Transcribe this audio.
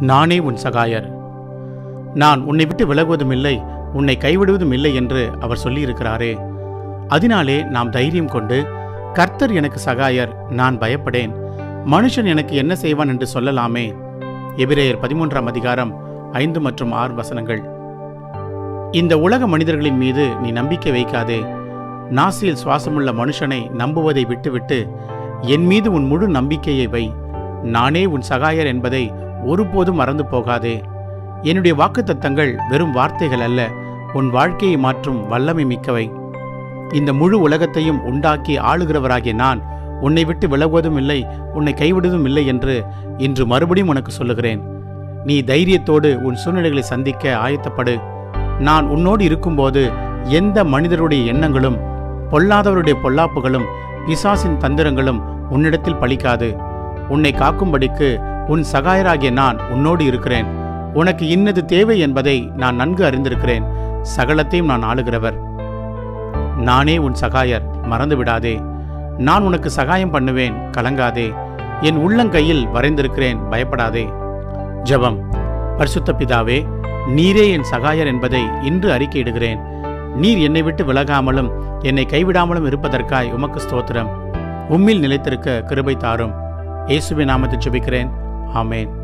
நானே உன் சகாயர். நான் உன்னை விட்டு விலகுவதும் இல்லை உன்னை கைவிடுவதும் இல்லை என்று அவர் சொல்லியிருக்கிறாரே. அதனாலே நாம் தைரியம் கொண்டு கர்த்தர் எனக்கு சகாயர் நான் பயப்படேன். மனுஷன் எனக்கு என்ன செய்வான் என்று சொல்லலாமே. எபிரேயர் பதிமூன்றாம் அதிகாரம் ஐந்து மற்றும் ஆறு வசனங்கள். இந்த உலக மனிதர்களின் மீது நீ நம்பிக்கை வைக்காதே. நாசியில் சுவாசமுள்ள மனுஷனை நம்புவதை விட்டுவிட்டு என் மீது உன் முழு நம்பிக்கையை வை. நானே உன் சகாயர் என்பதை ஒருபோதும் மறந்து போகாதே. என்னுடைய வாக்குத்தத்தங்கள் வெறும் வார்த்தைகள் அல்ல உன் வாழ்க்கையை மாற்றும் வல்லமை மிக்கவை. இந்த முழு உலகத்தையும் உண்டாக்கி ஆளுகிறவராகிய நான் உன்னை விட்டு விலகுவதும் இல்லை உன்னை கைவிடுவதும் இல்லை என்று இன்று மறுபடியும் உனக்கு சொல்லுகிறேன். நீ தைரியத்தோடு உன் சூழ்நிலைகளை சந்திக்க ஆயத்தப்படு. நான் உன்னோடு இருக்கும்போது எந்த மனிதருடைய எண்ணங்களும் பொல்லாதவருடைய பொல்லாப்புகளும் பிசாசின் தந்திரங்களும் உன்னிடத்தில் பலிக்காது. உன்னை காக்கும்படிக்கு உன் சகாயராகிய நான் உன்னோடு இருக்கிறேன். உனக்கு இன்னது தேவை என்பதை நான் நன்கு அறிந்திருக்கிறேன். சகலத்தையும் நான் ஆளுகிறவர். நானே உன் சகாயர் மறந்து விடாதே. நான் உனக்கு சகாயம் பண்ணுவேன் கலங்காதே. என் உள்ளங்கையில் வரைந்திருக்கிறேன் பயப்படாதே. ஜெபம். பரிசுத்த பிதாவே நீரே என் சகாயர் என்பதை இன்று அறிக்கையிடுகிறேன். நீர் என்னை விட்டு விலகாமலும் என்னை கைவிடாமலும் இருப்பதற்காய் உமக்கு ஸ்தோத்திரம். உம்மில் நிலைத்திருக்க கிருபை தாரும். இயேசுவின் நாமத்தை ஜெபிக்கிறேன். ஆமேன்.